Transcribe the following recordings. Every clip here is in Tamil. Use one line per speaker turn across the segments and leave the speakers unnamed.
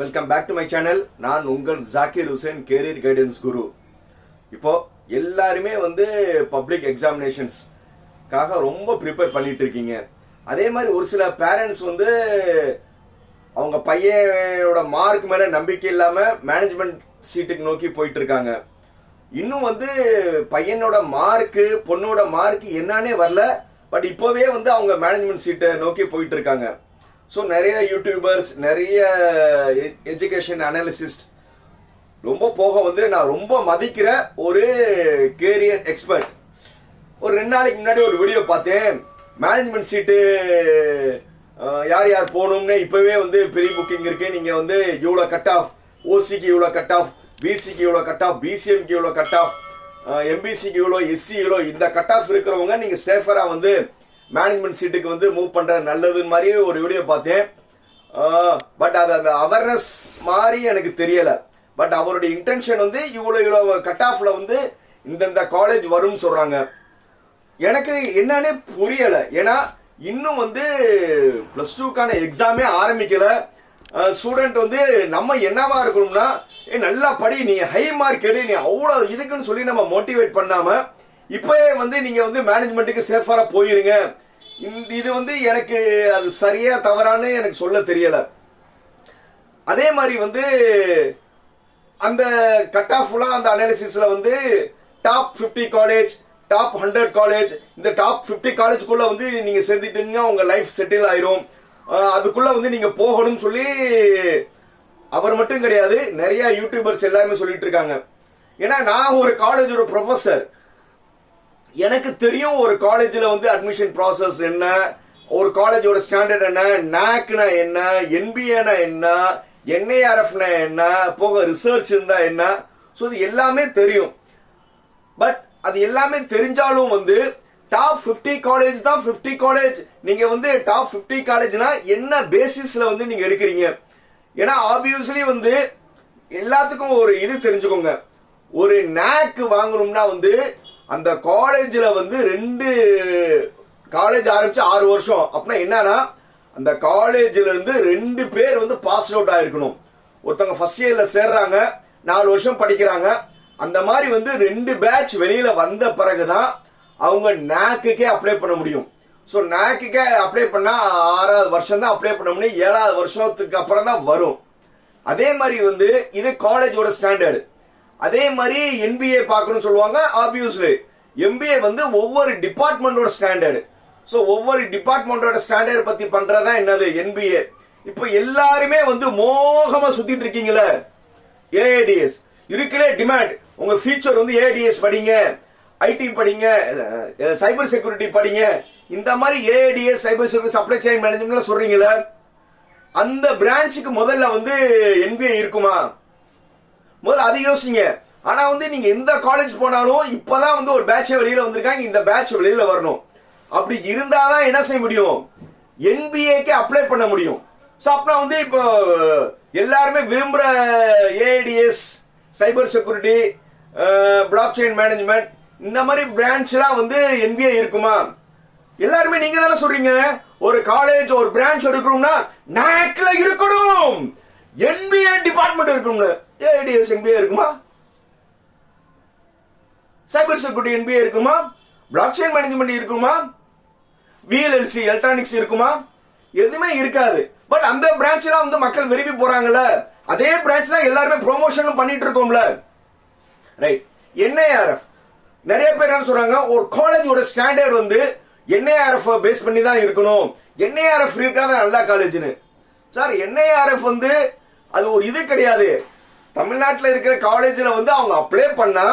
Welcome back to my channel நான் உங்கள் ஜாக்கிர் ஹுசேன் கேரியர் கைடன்ஸ் குரு இப்போ எல்லாருமே வந்து பப்ளிக் எக்ஸாமினேஷன்ஸ்க்காக ரொம்ப ப்ரிப்பேர் பண்ணிட்டு இருக்கீங்க. அதே மாதிரி ஒரு சில பேரண்ட்ஸ் வந்து அவங்க பையனோட மார்க் மேல நம்பிக்கை இல்லாம மேனேஜ்மெண்ட் சீட்டுக்கு நோக்கி போயிட்டு இருக்காங்க. இன்னும் வந்து பையனோட மார்க்கு பொண்ணோட மார்க் என்னன்னே வரல. பட் இப்போவே வந்து அவங்க மேனேஜ்மெண்ட் சீட்டை நோக்கி போயிட்டு இருக்காங்க. ஸோ நிறைய யூடியூபர்ஸ் நிறைய எஜுகேஷன் அனாலிசிஸ்ட் ரொம்ப போக வந்து நான் ரொம்ப மதிக்கிற ஒரு கேரியர் எக்ஸ்பர்ட் ஒரு ரெண்டு நாளைக்கு முன்னாடி ஒரு வீடியோ பார்த்தேன். மேனேஜ்மெண்ட் சீட்டு யார் யார் போகணும்னு இப்போவே வந்து ப்ரீ புக்கிங் இருக்கு. நீங்கள் வந்து இவ்வளோ கட் ஆஃப் ஓசிக்கு இவ்வளோ கட் ஆஃப் பிசிக்கு இவ்வளோ கட் ஆஃப் பிசிஎம்க்கு இவ்வளோ கட் ஆஃப் எம்பிசிக்கு இவ்வளோ எஸ்சி இவ்வளோ இந்த கட் ஆஃப் இருக்கிறவங்க நீங்கள் சேஃபராக வந்து மேனேஜ்மெண்ட் சீட்டுக்கு வந்து மூவ் பண்ணுறது நல்லதுன்னு மாதிரியே ஒரு வீடியோ பார்த்தேன். பட் அது அந்த அவேர்னஸ் மாதிரி எனக்கு தெரியலை. பட் அவருடைய இன்டென்ஷன் வந்து இவ்வளோ இவ்வளோ கட் ஆஃபில் வந்து இந்தந்த காலேஜ் வரும்னு சொல்கிறாங்க எனக்கு என்னன்னே புரியலை. ஏன்னா இன்னும் வந்து ப்ளஸ் டூக்கான எக்ஸாமே ஆரம்பிக்கலை. ஸ்டூடெண்ட் வந்து நம்ம என்னவா இருக்கணும்னா நல்லா படி நீ ஹை மார்க் எடு நீ அவ்வளோ இதுக்குன்னு சொல்லி நம்ம மோட்டிவேட் பண்ணாமல் இப்பவே வந்து நீங்க வந்து மேனேஜ்மெண்ட்டுக்கு சேஃபாரா போயிருங்க. இந்த இது வந்து எனக்கு அது சரியா தவறான்னு எனக்கு சொல்ல தெரியல. அதே மாதிரி வந்து அந்த கட் ஆஃப்லாம் அந்த அனாலிசிஸ்ல வந்து top 50 college top hundred college இந்த டாப் 50 காலேஜ்க்குள்ள வந்து நீங்க சேர்ந்துட்டீங்க உங்க லைஃப் செட்டில் ஆயிரும். அதுக்குள்ள வந்து நீங்க போகணும்னு சொல்லி அவர் மட்டும் கிடையாது நிறைய யூடியூபர்ஸ் எல்லாருமே சொல்லிட்டு இருக்காங்க. ஏன்னா நான் ஒரு காலேஜோட ப்ரொஃபசர் எனக்கு தெரியும் ஒரு காலேஜில் வந்து அட்மிஷன் ப்ராசஸ் என்ன ஒரு காலேஜோட ஸ்டாண்டர்ட் என்ன நாக்னா என்ன என்பிஏனா என்ன என்ஐஆர்எஃப்னா என்ன போக ரிசர்ச் இருந்தா என்ன. ஸோ இது எல்லாமே தெரியும். பட் அது எல்லாமே தெரிஞ்சாலும் வந்து டாப் 50 காலேஜ் தான் 50 காலேஜ் நீங்க வந்து டாப் 50 காலேஜ்னா என்ன பேசிஸ்ல வந்து நீங்க எடுக்கிறீங்க? ஏன்னா ஆப்வியஸ்லி வந்து எல்லாத்துக்கும் ஒரு இது தெரிஞ்சுக்கோங்க. ஒரு நாக் வாங்கணும்னா வந்து அந்த காலேஜில் வந்து ரெண்டு காலேஜ் ஆரம்பிச்சு ஆறு வருஷம். அப்படின்னா என்னன்னா அந்த காலேஜில் இருந்து ரெண்டு பேர் வந்து பாஸ் அவுட் ஆயிருக்கணும். ஒருத்தவங்க ஃபர்ஸ்ட் இயரில் சேர்றாங்க நாலு வருஷம் படிக்கிறாங்க. அந்த மாதிரி வந்து ரெண்டு பேட்ச் வெளியில வந்த பிறகுதான் அவங்க நாக்குக்கே அப்ளை பண்ண முடியும். ஸோ நாக்குக்கே அப்ளை பண்ணா ஆறாவது வருஷம் தான் அப்ளை பண்ண முடியும். ஏழாவது வருஷத்துக்கு அப்புறம் தான் வரும். அதே மாதிரி வந்து இது காலேஜோட ஸ்டாண்டர்டு அதே மாதிரி என்பிஏ பார்க்கணும்னு சொல்லுவாங்க ஆப்வியஸ்லி எம்பிஏ வந்து ஒவ்வொரு டிபார்ட்மெண்டோட ஸ்டாண்டர்டு ஸோ ஒவ்வொரு டிபார்ட்மெண்டோட ஸ்டாண்டர்ட் பத்தி பண்றதா என்னது? என்பிஏ இப்போ எல்லாருமே வந்து மோகமா சுத்திட்டு இருக்கீங்களே ஏஏடிஎஸ் இருக்கிற டிமாண்ட் உங்க ஃபியூச்சர் வந்து ஏஏடிஎஸ் படிங்க. ஐடி படிங்க. சைபர் செக்யூரிட்டி படிங்க. இந்த மாதிரி AADS cyber security supply chain மேனேஜ்மெண்ட்லாம் சொல்றீங்களே அந்த பிரான்ச்சுக்கு முதல்ல வந்து என்பிஏ இருக்குமா? முதல்ல அதை யோசிங்க. ஆனா வந்து நீங்க எந்த காலேஜ் போனாலும் இப்பதான் வந்து ஒரு பேட்ச் வெளியில வந்திருக்காங்க. இந்த பேட்ச் வெளியில வரணும். அப்படி இருந்தாதான் என்ன செய்ய முடியும்? என்பிஏக்கு அப்ளை பண்ண முடியும். ஸோ அப்பனா வந்து இப்போ எல்லாருமே விரும்புற AIDS cyber security blockchain management இந்த மாதிரி பிரான்ச்லாம் வந்து என்பிஏ இருக்குமா? எல்லாருமே நீங்க தானே சொல்றீங்க. ஒரு காலேஜ் ஒரு பிரான்ச் எடுக்கணும்னா நாக்ல இருக்கணும். என்பிஏ டிபார்ட்மெண்ட் இருக்கணும்னு ஏஐடிஎஸ் என்பிஏ இருக்குமா? சைபர் செக்யூரிட்டி என்பிஏ இருக்குமா? பிளாக் செயின் மேனேஜ்மெண்ட் இருக்குமா? விஎல்எல்சி எலக்ட்ரானிக்ஸ் இருக்குமா? எதுவுமே இருக்காது. பட் அந்த பிரான்ச்லாம் வந்து மக்கள் விரும்பி போறாங்கல்ல. அதே பிரான்ச் தான் எல்லாருமே ப்ரொமோஷனும் பண்ணிட்டு இருக்கோம்ல. ரைட் என்ஐஆர்எஃப் நிறைய பேர் என்ன சொல்றாங்க? ஒரு காலேஜோட ஸ்டாண்டர்ட் வந்து என்ஐஆர்எஃப் பேஸ் பண்ணி தான் இருக்கணும். என்ஐஆர்எஃப் இருக்காத நல்ல காலேஜ்னு சார் என்ஐஆர்எஃப் வந்து அது ஒரு இது கிடையாது. தமிழ்நாட்டில் இருக்கிற காலேஜில் வந்து அவங்க அப்ளை பண்ணா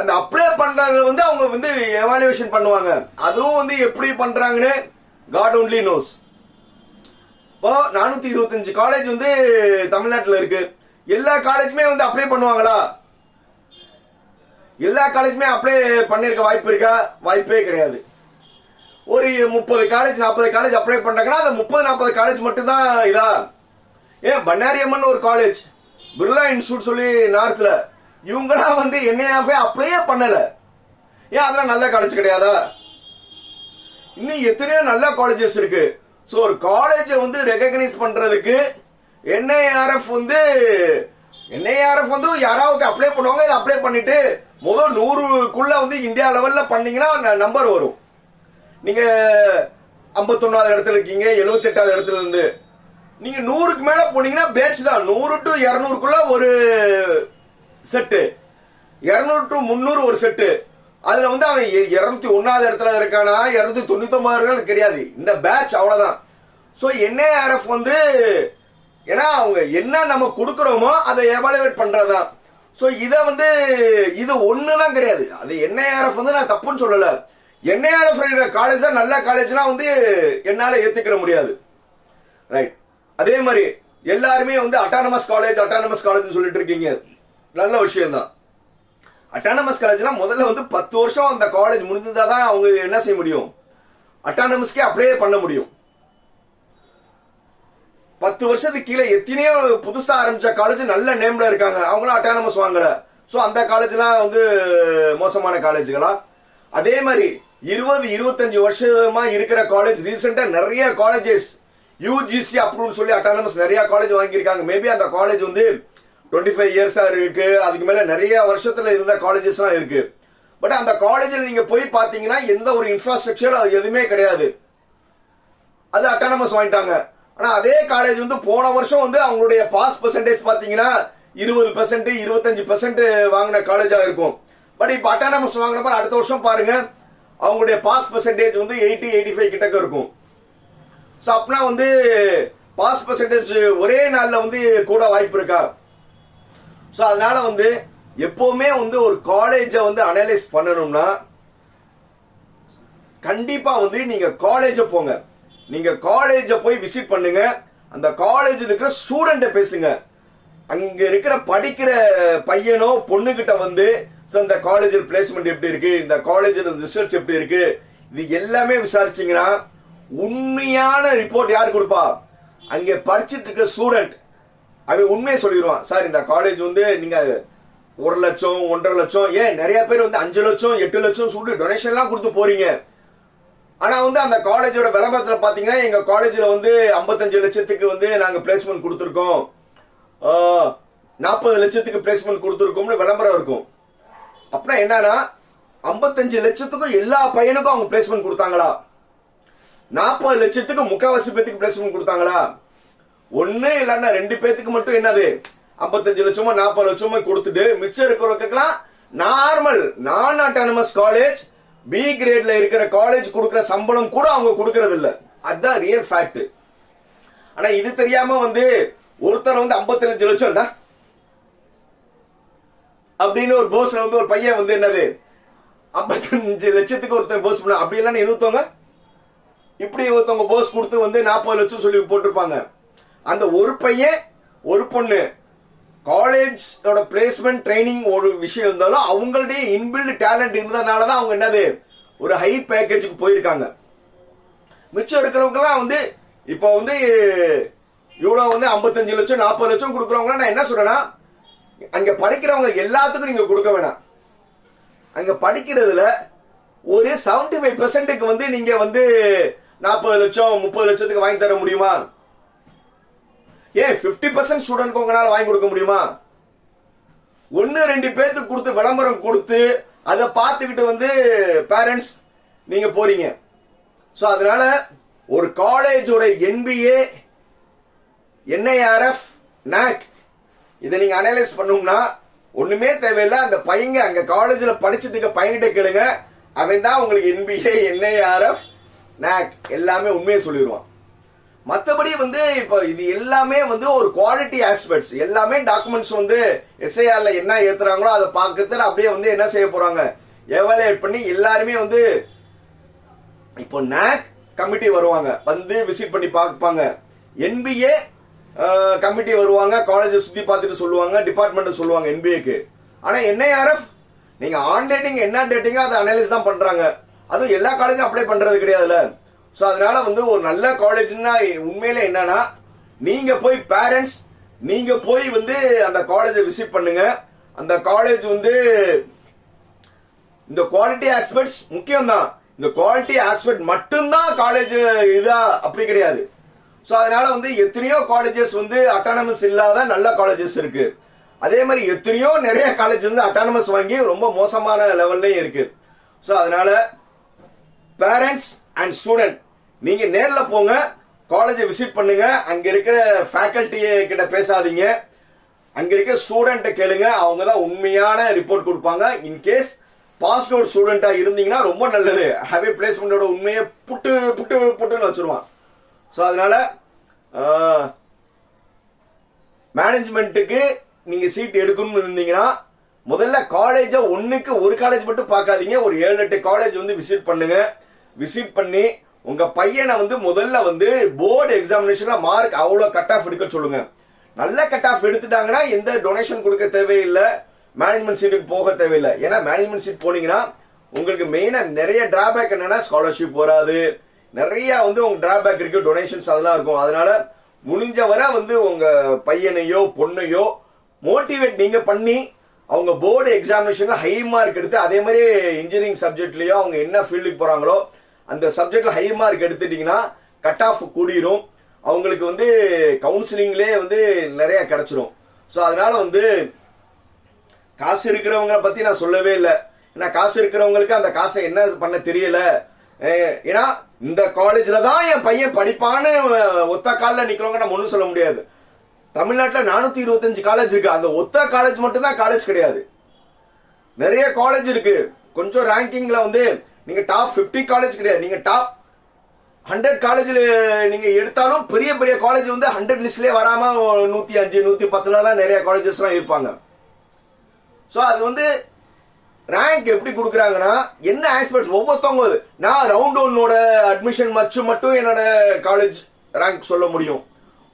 அந்த அப்ளை பண்ணுறாங்க வந்து அவங்க வந்து எவாலுவேஷன் பண்ணுவாங்க. அதுவும் வந்து எப்படி பண்ணுறாங்கன்னு காட் ஒன்லி நோஸ் இப்போ நானூற்றி இருபத்தஞ்சு காலேஜ் வந்து தமிழ்நாட்டில் இருக்கு. எல்லா காலேஜுமே வந்து அப்ளை பண்ணுவாங்களா? எல்லா காலேஜுமே அப்ளை பண்ணியிருக்க வாய்ப்பு இருக்கா? வாய்ப்பே கிடையாது. ஒரு முப்பது காலேஜ் நாற்பது காலேஜ் அப்ளை பண்ணுறாங்கன்னா அந்த முப்பது நாற்பது காலேஜ் மட்டும்தான் இதா? ஏன் பண்ணாரியம்மன் ஒரு காலேஜ் பிர்லா இன்ஸ்டியூட் சொல்லி நார்த்ல இவங்கெல்லாம் வந்து என்ஐஆஃபே அப்ளையே பண்ணல. ஏன் அதெல்லாம் நல்ல காலேஜ் கிடையாதா? இன்னும் எத்தனையோ நல்ல காலேஜஸ் இருக்கு. ஸோ ஒரு காலேஜை வந்து ரெகக்னைஸ் பண்றதுக்கு என்ஐஆர்எஃப் வந்து என்ஐஆர்எஃப் வந்து யாராவது அப்ளை பண்ணுவாங்க இதை அப்ளை பண்ணிட்டு முதல் நூறுக்குள்ள வந்து இந்தியா லெவல்ல பண்ணீங்கன்னா நம்பர் வரும். நீங்க ஐம்பத்தொன்னாவது இடத்துல இருக்கீங்க எழுபத்தெட்டாவது இடத்துல இருந்து நீங்க நூறுக்கு மேல போனீங்கன்னா பேட்ச் தான். நூறு டு இருநூறுக்குள்ள ஒரு செட்டு இருநூறு டு முந்நூறு ஒரு செட்டு அதுல வந்து அவன் இருநூத்தி ஒன்னாவது இடத்துல இருக்கானா? இருநூத்தி தொண்ணூத்தி ஒன்பது கிடையாது இந்த பேட்ச் அவ்வளவுதான். சோ என்ஏஆர்எஃப் வந்து ஏன்னா அவங்க என்ன நம்ம கொடுக்கறோமோ அதை எவாலுவேட் பண்றதுதான். சோ இத வந்து இது ஒண்ணுதான் கிடையாது. அது என்ஐஆர்எஃப் வந்து நான் தப்புன்னு சொல்லல. என்ஐஆர்எஃப் காலேஜ் தான் நல்ல காலேஜ்னா வந்து என்னால ஏத்துக்கிற முடியாது. ரைட் அதே மாதிரி எல்லாருமே வந்து அட்டானமஸ் காலேஜ் அட்டானமஸ் காலேஜ் சொல்லிட்டு இருக்கீங்க. நல்ல விஷயம் தான் அட்டானமஸ் காலேஜ்னா முதல்ல வந்து பத்து வருஷம் அந்த காலேஜ் முடிஞ்சதா தான் அவங்க என்ன செய்ய முடியும்? அட்டானமஸ்க்கே அப்படியே பண்ண முடியும். பத்து வருஷத்துக்கு கீழே எத்தனையோ புதுசா ஆரம்பிச்ச காலேஜ் நல்ல நேம்ல இருக்காங்க. அவங்களும் அட்டானமஸ் வாங்கல. ஸோ அந்த காலேஜ்லாம் வந்து மோசமான காலேஜ்களா அதே மாதிரி இருபது இருபத்தஞ்சு வருஷமா இருக்கிற காலேஜ் ரீசெண்டா நிறைய காலேஜஸ் யூஜிசி அப்ரூவ்னு சொல்லி அட்டானமஸ் நிறைய காலேஜ் வாங்கியிருக்காங்க. மேபி அந்த காலேஜ் வந்து டுவெண்ட்டி ஃபைவ் இயர்ஸா இருக்கு. அதுக்கு மேல நிறைய வருஷத்துல இருந்த காலேஜஸ்லாம் இருக்கு. பட் அந்த காலேஜில் நீங்க போய் பாத்தீங்கன்னா எந்த ஒரு இன்ஃப்ராஸ்ட்ரக்சர் அது எதுவுமே கிடையாது. அது அட்டானமஸ் வாங்கிட்டாங்க. ஆனா அதே காலேஜ் வந்து போன வருஷம் வந்து அவங்களுடைய பாஸ் பெர்சன்டேஜ் பாத்தீங்கன்னா இருபது பெர்சென்ட் இருபத்தஞ்சு பெர்சென்ட் வாங்கின காலேஜா இருக்கும். பட் இப்போ அட்டானமஸ் வாங்கினப்ப அடுத்த வருஷம் பாருங்க அவங்களுடைய பாஸ் பெர்சன்டேஜ் வந்து எயிட்டி எயிட்டி ஃபைவ் கிட்டக்க இருக்கும். ஸோ அப்படின்னா வந்து பாஸ் பர்சன்டேஜ் ஒரே நாளில் வந்து கூட வாய்ப்பு இருக்கா? ஸோ அதனால வந்து எப்பவுமே வந்து ஒரு காலேஜை வந்து அனலைஸ் பண்ணணும்னா கண்டிப்பாக வந்து நீங்கள் காலேஜை போங்க. நீங்கள் காலேஜை போய் விசிட் பண்ணுங்க. அந்த காலேஜில் இருக்கிற ஸ்டூடெண்ட்டை பேசுங்க. அங்கே இருக்கிற படிக்கிற பையனோ பொண்ணுகிட்ட வந்து ஸோ இந்த காலேஜில் பிளேஸ்மெண்ட் எப்படி இருக்கு? இந்த காலேஜில் ரிசல்ட்ஸ் எப்படி இருக்கு? இது எல்லாமே விசாரிச்சிங்கன்னா உண்மையான ரிப்போர்ட் யார் கொடுப்பா? அங்க படிச்சிட்டு இருக்க ஸ்டூடெண்ட் அவன் உண்மையை சொல்லிடுவான். சார் இந்த காலேஜ் வந்து நீங்க ஒரு லட்சம் ஒன்றரை லட்சம் ஏன் நிறைய பேர் வந்து அஞ்சு லட்சம் எட்டு லட்சம் சொல்லிட்டு டொனேஷன் எல்லாம் கொடுத்து போறீங்க. ஆனா வந்து அந்த காலேஜோட விளம்பரத்துல பாத்தீங்கன்னா எங்க காலேஜ்ல வந்து 55 லட்சத்துக்கு வந்து நாங்க பிளேஸ்மெண்ட் கொடுத்துருக்கோம். நாற்பது லட்சத்துக்கு பிளேஸ்மெண்ட் கொடுத்துருக்கோம்னு விளம்பரம் இருக்கும். அப்படின்னா என்னன்னா 55 லட்சத்துக்கும் எல்லா பையனுக்கும் அவங்க பிளேஸ்மெண்ட் கொடுத்தாங்களா? நாற்பது லட்சத்துக்கு முக்காவாசி பேத்துக்கு பிளேஸ்மெண்ட் கொடுத்தாங்களா? ஒண்ணு இல்லைன்னா ரெண்டு பேத்துக்கு மட்டும் என்னது? 55 லட்சமோ நாற்பது லட்சமோ கொடுத்துட்டு மிச்சம் இருக்கிறவங்களுக்கெல்லாம் நார்மல் நான் அட்டானமஸ் காலேஜ் பி கிரேட்ல இருக்கிற காலேஜ் கொடுக்கிற சம்பளம் கூட அவங்க கொடுக்கறது இல்ல அதுதான் ரியல் ஃபேக்ட் ஆனா இது தெரியாம வந்து ஒருத்தர் வந்து 55 லட்சம் தான் அப்படின்னு ஒரு போஸ்ல வந்து ஒரு பையன் வந்து என்னது? 55 லட்சத்துக்கு ஒருத்தன் போஸ் பண்ண அப்படி இல்லைன்னு இன்னொருத்தவங்க இப்படி ஒருத்தவங்க போஸ் கொடுத்து வந்து நாற்பது லட்சம் சொல்லி போட்டிருப்பாங்க? அந்த ஒரு பையன் ஒரு பொண்ணு. காலேஜோட பிளேஸ்மெண்ட் ட்ரைனிங் ஒரு விஷயம் இருந்தாலும் அவங்களுடைய இன்பில்டு டேலண்ட் இருந்ததுனால தான் அவங்க என்னது? ஒரு ஹை பேக்கேஜுக்கு போயிருக்காங்க. மிச்சம் இருக்கிறவங்கலாம் வந்து இப்போ வந்து இவ்வளோ வந்து 55 லட்சம் நாற்பது லட்சம் கொடுக்குறவங்களாம் நான் என்ன சொல்றேன்னா அங்கே படிக்கிறவங்க எல்லாத்துக்கும் நீங்கள் கொடுக்க வேணாம். அங்கே படிக்கிறதுல ஒரு 75% ஃபைவ் பெர்சென்ட்டுக்கு வந்து நீங்கள் வந்து நாற்பது லட்சம் முப்பது லட்சத்துக்கு வாங்கி தர முடியுமா? ஏன் 50% பர்சன்ட் ஸ்டூடெண்ட்க்கு உங்களால வாங்கி கொடுக்க முடியுமா? ஒன்னு ரெண்டு பேர்த்துக்கு கொடுத்து விளம்பரம் கொடுத்து அதை பார்த்துக்கிட்டு வந்து பேரண்ட்ஸ் நீங்க போறீங்க. ஸோ அதனால ஒரு காலேஜோட என்பிஏ என்ஐஆர்எஃப் நாக் இதை நீங்க அனலைஸ் பண்ணோம்னா ஒண்ணுமே தேவையில்லை. அந்த பையங்க அங்க காலேஜில் படிச்சதுக்கு பையன்கிட்ட கேளுங்க. அவன் தான் உங்களுக்கு என்பிஏ என்ஐஆர்எஃப் நாக் எல்லாமே உண்மையை சொல்லிடுவான் மற்றபடி வந்து இப்போ இது எல்லாமே வந்து ஒரு குவாலிட்டி ஆஸ்பெக்ட்ஸ் எல்லாமே டாக்குமெண்ட்ஸ் வந்து எஸ்ஐஆர்ல என்ன ஏத்துறாங்களோ அதை பார்க்கறது அப்படியே வந்து என்ன செய்ய போறாங்க? எவாலுவேட் பண்ணி எல்லாருமே வந்து இப்போ நாக் கமிட்டி வருவாங்க. வந்து விசிட் பண்ணி பார்ப்பாங்க. என்பிஏ கமிட்டி வருவாங்க. காலேஜை சுற்றி பார்த்துட்டு சொல்லுவாங்க. டிபார்ட்மெண்ட்டை சொல்லுவாங்க என்பிஏக்கு ஆனால் என்ஐஆர்எஃப் நீங்கள் ஆன்லைனிங் என்ன டேட்டிங்கோ அதை அனலைஸ் தான் பண்ணுறாங்க அதுவும் எல்லா காலேஜும் அப்ளை பண்றது கிடையாதுல்ல. ஸோ அதனால வந்து ஒரு நல்ல காலேஜ்னா உண்மையில என்னன்னா நீங்க போய் பேரண்ட்ஸ் நீங்க போய் வந்து அந்த காலேஜை விசிட் பண்ணுங்க. அந்த காலேஜ் வந்து இந்த குவாலிட்டி ஆஸ்பெக்ட்ஸ் முக்கியம் தான் இந்த குவாலிட்டி ஆஸ்பெக்ட் மட்டும்தான் காலேஜ் இதா அப்படி கிடையாது. ஸோ அதனால வந்து எத்தனையோ காலேஜஸ் வந்து அட்டானமஸ் இல்லாத நல்ல காலேஜஸ் இருக்கு. அதே மாதிரி எத்தனையோ நிறைய காலேஜ் வந்து அட்டானமஸ் வாங்கி ரொம்ப மோசமான லெவல்லையும் இருக்கு. ஸோ அதனால பேரண்ட்ஸ் அண்ட் ஸ்டூடெண்ட் நீங்க நேர்ல போங்க காலேஜை விசிட் பண்ணுங்க அங்க இருக்கிற ஃபேக்கல்டி கிட்ட பேசாதீங்க. அங்க இருக்க ஸ்டூடெண்ட்டை கேளுங்க அவங்க தான் உண்மையான ரிப்போர்ட் கொடுப்பாங்க. இன்கேஸ் பாஸ் அவுட் ஸ்டூடெண்டா இருந்தீங்கன்னா ரொம்ப நல்லது. ஹாவே பிளேஸ்மெண்டோட உண்மையை புட்டு புட்டு புட்டுன்னு வச்சிருவான். ஸோ அதனால மேனேஜ்மெண்ட்டுக்கு நீங்க சீட் எடுக்கணும்னு இருந்தீங்கன்னா முதல்ல காலேஜை ஒன்றுக்கு ஒரு காலேஜ் மட்டும் பார்க்காதீங்க. ஒரு ஏழு எட்டு காலேஜ் வந்து விசிட் பண்ணுங்க. விசிட் பண்ணி உங்க பையனை வந்து முதல்ல வந்து போர்டு எக்ஸாமினேஷன்ல மார்க் அவ்வளோ கட் ஆஃப் எடுக்க சொல்லுங்க. நல்ல கட் ஆஃப் எடுத்துட்டாங்கன்னா எந்த டொனேஷன் கொடுக்க தேவையில்லை மேனேஜ்மெண்ட் சீட்டுக்கு போக தேவையில்லை. ஏன்னா மேனேஜ்மெண்ட் சீட் போனீங்கன்னா உங்களுக்கு மெயினாக நிறைய டிராபேக் என்னன்னா ஸ்காலர்ஷிப் வராது. நிறைய வந்து உங்க டிராபேக் இருக்கு டொனேஷன்ஸ் அதெல்லாம் இருக்கும். அதனால முடிஞ்ச வரை வந்து உங்க பையனையோ பொண்ணையோ மோட்டிவேட் நீங்க பண்ணி அவங்க போர்டு எக்ஸாமினேஷன்ல ஹை மார்க் எடுத்து அதே மாதிரி இன்ஜினியரிங் சப்ஜெக்ட்லயோ அவங்க என்ன ஃபீல்டுக்கு போறாங்களோ அந்த சப்ஜெக்ட்ல ஹை மார்க் எடுத்துட்டீங்கன்னா கட் ஆஃப் கூடிரும். அவங்களுக்கு வந்து கவுன்சிலிங்லேயே வந்து நிறைய கிடைச்சிரும். ஸோ அதனால வந்து காசு இருக்கிறவங்க பத்தி நான் சொல்லவே இல்லை. ஏன்னா காசு இருக்கிறவங்களுக்கு அந்த காசை என்ன பண்ண தெரியல. ஏன்னா இந்த காலேஜ்ல தான் என் பையன் படிப்பான்னு ஒத்த காலில் நிக்கிறவங்க நம்ம ஒன்றும் சொல்ல முடியாது. தமிழ்நாட்டில் நானூத்தி இருபத்தஞ்சு காலேஜ் இருக்கு. அந்த ஒத்த காலேஜ் மட்டும் தான் காலேஜ் கிடையாது. நிறைய காலேஜ் இருக்கு. கொஞ்சம் ரேங்கிங்ல வந்து நீங்க டாப் 50 காலேஜ் கிடையாது. நீங்க டாப் ஹண்ட்ரட் காலேஜில் நீங்கள் எடுத்தாலும் பெரிய பெரிய காலேஜ் வந்து ஹண்ட்ரட் லிஸ்ட்லேயே வராமல் நூற்றி அஞ்சு நூற்றி பத்துலலாம் நிறைய காலேஜஸ்லாம் இருப்பாங்க. ஸோ அது வந்து ரேங்க் எப்படி கொடுக்குறாங்கன்னா என்ன ஆஸ்பெக்ட்ஸ் ஒவ்வொருத்தவங்க நான் ரவுண்ட் ஒன்னோட அட்மிஷன் வச்சு மட்டும் என்னோட காலேஜ் ரேங்க் சொல்ல முடியும்.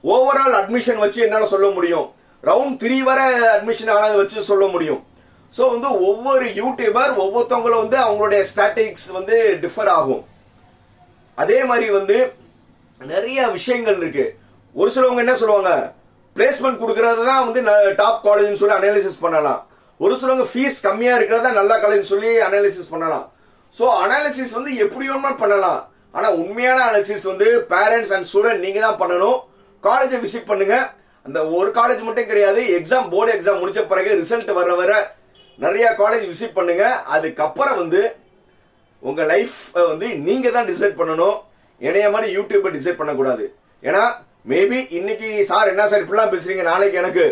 ஓவரால் அட்மிஷன் வச்சு என்னால் சொல்ல முடியும். ரவுண்ட் த்ரீ வரை அட்மிஷன் ஆனதை வச்சு சொல்ல முடியும். ஸோ வந்து ஒவ்வொரு யூடியூபர் ஒவ்வொருத்தவங்களும் வந்து அவங்களுடைய ஸ்டாட்டிக்ஸ் வந்து டிஃபர் ஆகும். அதே மாதிரி வந்து நிறைய விஷயங்கள் இருக்கு. ஒரு சிலவங்க என்ன சொல்லுவாங்க? பிளேஸ்மெண்ட் கொடுக்கறது தான் வந்து டாப் காலேஜ்னு சொல்லி அனாலிசிஸ் பண்ணலாம். ஒரு சிலவங்க ஃபீஸ் கம்மியா இருக்கிறதா நல்ல காலேஜ் சொல்லி அனாலிசிஸ் பண்ணலாம். ஸோ அனாலிசிஸ் வந்து எப்படி வேணுமா பண்ணலாம். ஆனா உண்மையான அனாலிசிஸ் வந்து பேரண்ட்ஸ் அண்ட் ஸ்டூடெண்ட் நீங்க தான் பண்ணணும். காலேஜை விசிட் பண்ணுங்க. அந்த ஒரு காலேஜ் மட்டும் கிடையாது எக்ஸாம் போர்டு எக்ஸாம் முடிச்ச பிறகு ரிசல்ட் வர வர நிறைய காலேஜ் விசிட் பண்ணுங்க. அதுக்கப்புறம் வந்து உங்க லைஃப் வந்து நீங்க தான் டிசைட் பண்ணணும். என்னைய மாதிரி யூடியூப்பை டிசைட் பண்ணக்கூடாது. ஏன்னா மேபி இன்னைக்கு சார் என்ன சார் இப்படிலாம் பேசுறீங்க? நாளைக்கு எனக்கு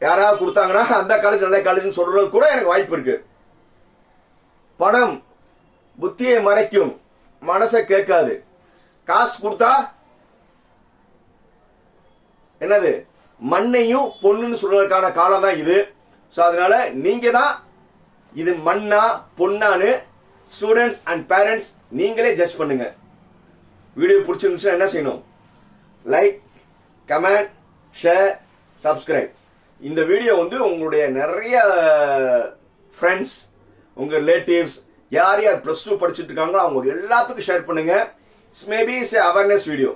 யாராவது கொடுத்தாங்கன்னா அந்த காலேஜ் நல்ல காலேஜ்னு சொல்றது கூட எனக்கு வாய்ப்பு இருக்கு. பணம் புத்தியை மறைக்கும். மனசை கேட்காது. காசு கொடுத்தா என்னது? மண்ணையும் பொண்ணுன்னு சொல்றதுக்கான காலம் தான் இது. ஸோ அதனால நீங்க தான் இது மண்ணா பொண்ணான்னு ஸ்டூடெண்ட்ஸ் அண்ட் பேரண்ட்ஸ் நீங்களே ஜட்ஜ் பண்ணுங்க. வீடியோ பிடிச்சிருந்துச்சுன்னா என்ன செய்யணும்? லைக் கமெண்ட் ஷேர் சப்ஸ்கிரைப் இந்த வீடியோ வந்து உங்களுடைய நிறைய ஃப்ரெண்ட்ஸ் உங்க ரிலேட்டிவ்ஸ் யார் யார் ப்ளஸ் டூ படிச்சுட்டு இருக்காங்களோ அவங்க எல்லாத்துக்கும் ஷேர் பண்ணுங்க. It's maybe is awareness video